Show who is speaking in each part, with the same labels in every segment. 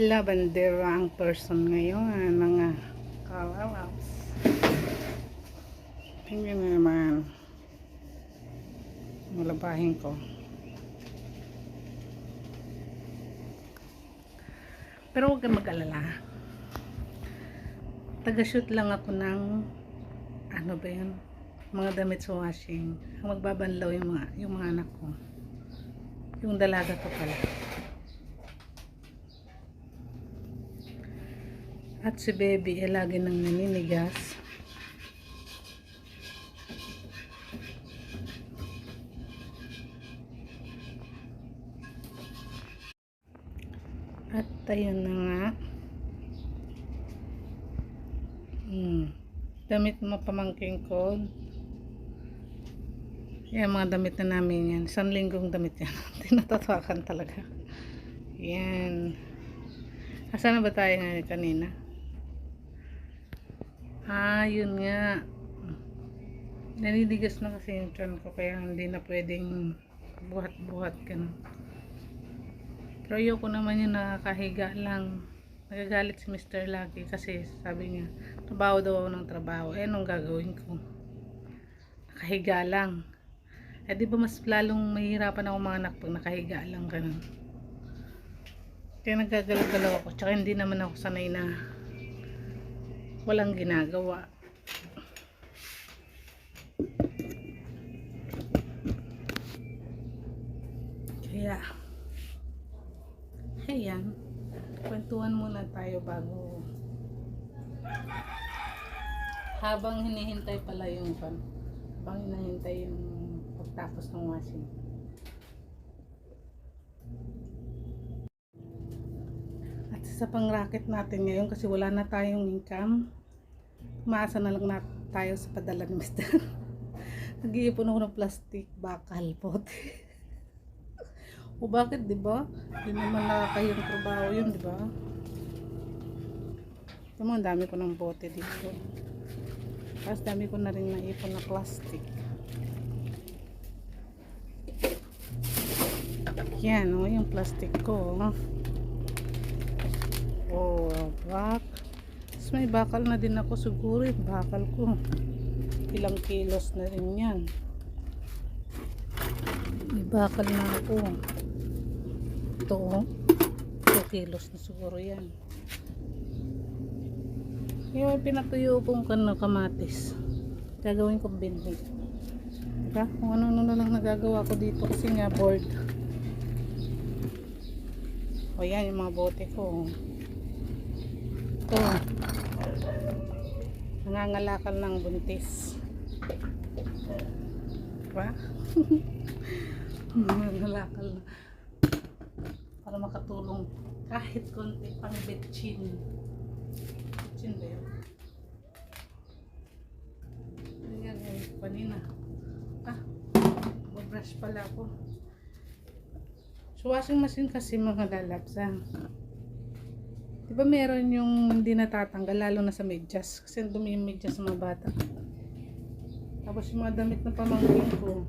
Speaker 1: lavender ang person ngayon mga kalalaws tingnan na naman. Malabahin ko. Pero huwag kang mag-alala. Taga-shoot lang ako ng ano ba yun? Mga damit sa washing. Magbabanlaw yung mga, yung mga anak ko. Yung dalaga ko pala At si baby ay lagi nang naninigas. At ayun na nga. Hmm. Damit mo pamangking ko. Yan mga damit na namin yan. Isang linggong damit yan. Tinatatawakan talaga. Yan. Asa na ba tayo ngayon kanina? Ah, yun nga. Naninigas na kasi yung tiyan ko kaya hindi na pwedeng buhat-buhat ganun. Pero ayoko naman yung nakakahiga lang. Nagagalit si Mr. Lucky kasi sabi niya, trabaho daw ako ng trabaho. Eh, anong gagawin ko? Nakahiga lang. Eh, di ba mas lalong mahihirapan ako mga anak pag nakahiga lang ganun. Kaya nagagalaw-galaw ako. Tsaka hindi naman ako sanay na walang ginagawa. Kaya, ayan, kwentuhan muna tayo bago habang hinihintay pala yung pan habang hinihintay yung pagtapos ng washing at sa pang racket natin ngayon kasi wala na tayong income. Umaasa na lang na tayo sa padala ni Mr. nag-iipon ako ng plastic bakal pote o bakit di ba? Hindi naman nakakayong trabaho yun di ba? Ito mga dami ko ng bote dito. Tapos dami ko na rin naipon na plastic. Yan o yung plastic ko oh. Oh, bak. Tapos may bakal na din ako siguro. eh. Bakal ko. Ilang kilos na rin yan. May bakal na ako. Ito, oh. 2 kilos na siguro yan. Yung pinatuyo kong kamatis. Gagawin ko binhi. Diba? Kung ano-ano na lang nagagawa ko dito kasi nga bored. O yan, yung mga bote ko. Ito. Nangangalakal ng buntis. Diba? Nangangalakal na. Para makatulong kahit konti pang betchin. Betchin ba yun? Ayan, ayan, kanina. Ah, mag-brush pala ako. So, washing machine kasi mga lalabsa. Di ba meron yung hindi natatanggal, lalo na sa medyas. Kasi dumi yung medyas sa mga bata. Tapos yung mga damit na pamangkin ko.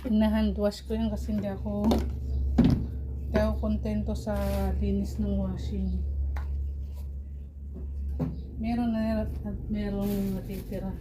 Speaker 1: Pina-hand wash ko yun kasi hindi ako hindi ako kontento sa linis ng washing. Meron na at merong natitira.